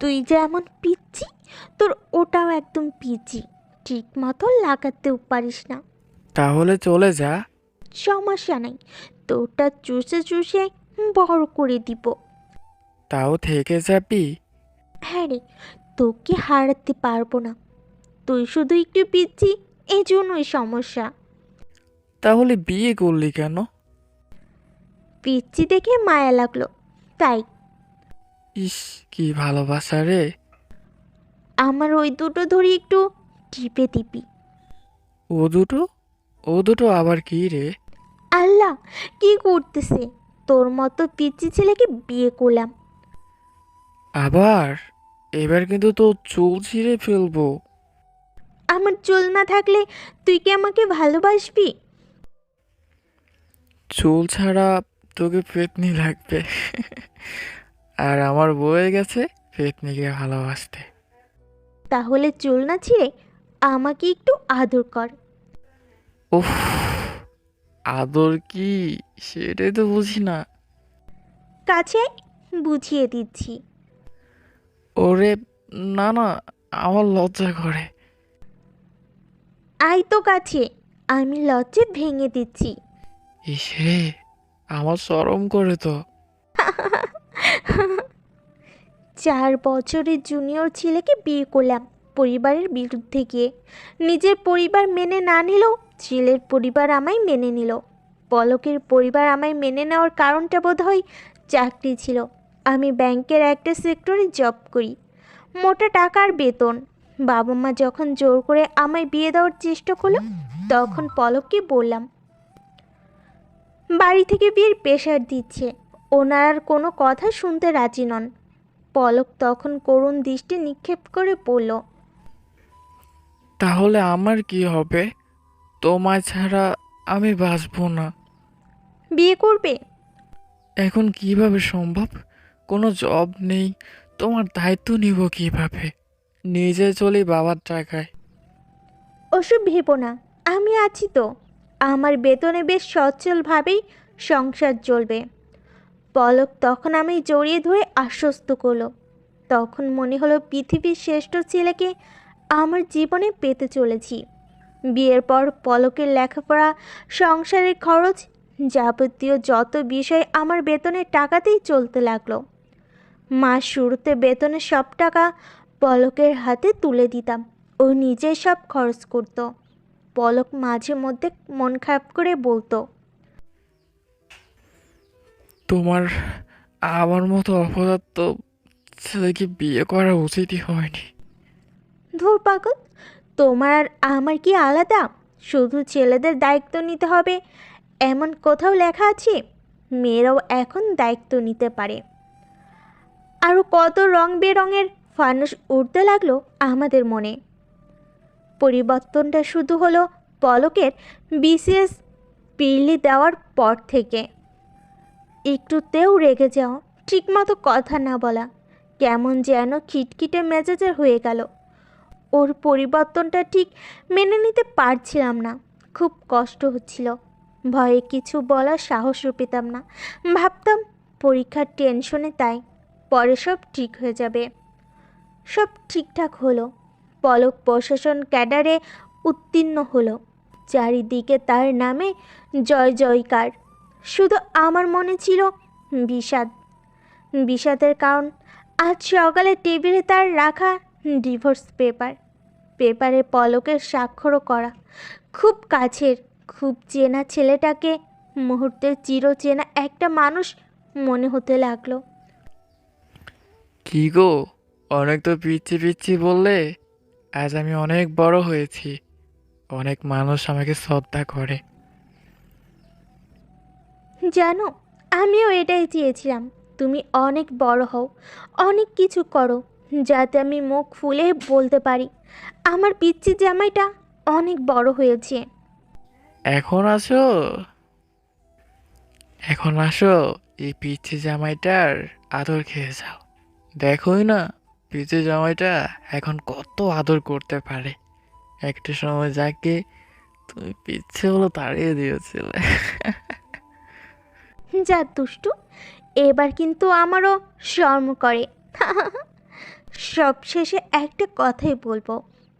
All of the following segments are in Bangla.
তুই যেমন পিচ্ছি তোর ওটাও একদম পিচি ঠিক মতো লাগাতেও পারিস না। তাহলে চলে যা। সমস্যা নাই তোরটা চুষে চুষে বড় করে দিব। তাও থেকে যাবি? হ্যাঁ রে তোকে হারাতে পারব না। তুই শুধু একটু পিচ্ছি এই জন্যই সমস্যা। তাহলে বিয়ে করলি কেন? পিচ্ছি দেখে মায়া লাগল তাই ইস কি ভালোবাসা রে। আমার ওই দুটো ধরে একটু টিপে দিবি ও দুটো? ও দুটো আবার কি রে? আল্লাহ কি করতেছে? তোর মতো পিচ্ছি ছেলেকে বিয়ে করলাম। আবার? এবার কিন্তু তো চুল ছিঁড়ে ফেলব। আমার চুল না থাকলে তুই কি আমাকে ভালোবাসবি? চুল ছাড়া তোকে পেতনি লাগবে। আর আমার বয়ে গেছে পেতনিকে ভালোবাসতে। তাহলে চুল না ছিঁড়ে আমাকে একটু আদর কর। উফ আদর কি? সেটাই তো বুঝি না। কাছে বুঝিয়ে দিচ্ছি। ওরে না না আমার লজ্জা করে। আই তো কাছে আমি লজ্জে ভেঙে দিচ্ছি। ইসে আমার শরম করে তো। চার বছরের জুনিয়র ছেলেকে বিয়ে করলাম। পরিবারের বিরুদ্ধে গিয়ে। নিজের পরিবার মেনে না নিলেও ছেলের পরিবার আমায় মেনে নিল। পলকের পরিবার আমায় মেনে নেওয়ার কারণটা বোধ হয় চাকরি ছিল। আমি ব্যাংকের একটা সেক্টরে জব করি। মোটা টাকার বেতন। বাবা মা যখন জোর করে আমায় বিয়ে দেওয়ার চেষ্টা করল, তখন পলককে বললাম, বাড়ি থেকে বিয়ের প্রেশার দিচ্ছে। ওনার আর কোনো কথা শুনতে রাজি নন। পলক তখন করুণ দৃষ্টি নিক্ষেপ করে বলল তাহলে আমার কি হবে? তোমায় ছাড়া আমি বাঁচবো না। বিয়ে করবে? এখন কীভাবে সম্ভব? কোনো জব নেই তোমার দায়িত্ব নিব কীভাবে? নিজে চলি বাবার টাকায়। ওসব ভেবো না আমি আছি তো। আমার বেতনে বেশ সচ্ছলভাবেই সংসার চলবে। পলক তখন আমি জড়িয়ে ধরে আশ্বস্ত করল। তখন মনে হলো পৃথিবীর শ্রেষ্ঠ ছেলেকে আমার জীবনে পেতে চলেছি। বিয়ের পর পলকের লেখাপড়া, সংসারের খরচ যাবতীয় যত বিষয় আমার বেতনের টাকাতেই চলতে লাগল। মাস শুরুতে বেতনের সব টাকা পলকের হাতে তুলে দিতাম। ও নিজে সব খরচ করত। পলক মাঝে মধ্যে মন খারাপ করে বলতো তোমার আমার মতো অপদার্থ ছেলেকে বিয়ে করা উচিতই হয়নি। ধুর পাগল, তোমার আর আমার কি আলাদা? শুধু ছেলেদের দায়িত্ব নিতে হবে। এমন কোথাও লেখা আছে, মেয়েরাও এখন দায়িত্ব নিতে পারে। আরও কত রং বেরঙের ফানুস উঠতে লাগল আমাদের মনে। পরিবর্তনটা শুধু হলো পলকের বিসিএস পিরলি দেওয়ার পর থেকে। একটুতেও রেগে যাওয়া ঠিকমতো কথা না বলা। কেমন যেন খিটখিটে মেজাজের হয়ে গেল। ওর পরিবর্তনটা ঠিক মেনে নিতে পারছিলাম না। খুব কষ্ট হচ্ছিল। ভয়ে কিছু বলার সাহসও পেতাম না। ভাবতাম, পরীক্ষার টেনশনে তাই। পরে সব ঠিক হয়ে যাবে। সব ঠিকঠাক হলো। পলক প্রশাসন ক্যাডারে উত্তীর্ণ হলো। চারিদিকে তার নামে জয় জয়কার। শুধু আমার মনে ছিল বিষাদ। বিষাদের কারণ আজ সকালে টেবিলে তার রাখা ডিভোর্স পেপার। পেপারে পলকের স্বাক্ষরও করা। খুব কাছের, খুব চেনা ছেলেটাকে মুহূর্তে চিরচেনা একটা মানুষ মনে হতে লাগল। কি গো, অনেক তো পিচ্ছি পিচ্ছি বললে, আজ আমি অনেক বড় হয়েছি। অনেক মানুষ আমাকে শ্রদ্ধা করে। জানো, আমিও এটাই চেয়েছিলাম। তুমি অনেক বড় হও, অনেক কিছু করো, যাতে আমি মুখ ফুলে বলতে পারি। আমার পিচ্ছি জামাইটা অনেক বড় হয়েছে। এখন আসো। এখন আসো, এই পিচ্ছি জামাইটার আদর খেয়ে যাও। দেখোই না পিচ্ছি জামাইটা এখন কত আদর করতে পারে। একটা সময় যাকে তুমি পিচ্ছে বলো তাড়িয়ে দিয়েছিলে। যা দুষ্টু, এবার কিন্তু আমারও শর্ম করে। সবশেষে একটা কথাই বলব,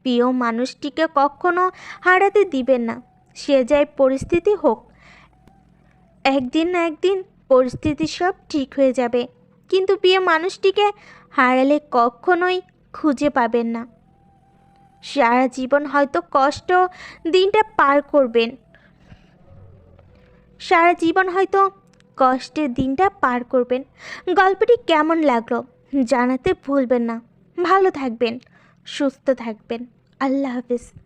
প্রিয় মানুষটিকে কখনো হারাতে দিবেন না, সে যাই পরিস্থিতি হোক। একদিন না একদিন পরিস্থিতি সব ঠিক হয়ে যাবে, কিন্তু প্রিয় মানুষটিকে হারালে কখনোই খুঁজে পাবেন না। সারা জীবন হয়তো কষ্ট দিনটা পার করবেন। সারা জীবন হয়তো কষ্টের দিনটা পার করবেন। গল্পটি কেমন লাগল জানাতে ভুলবেন না। ভালো থাকবেন, সুস্থ থাকবেন। আল্লাহ হাফিজ।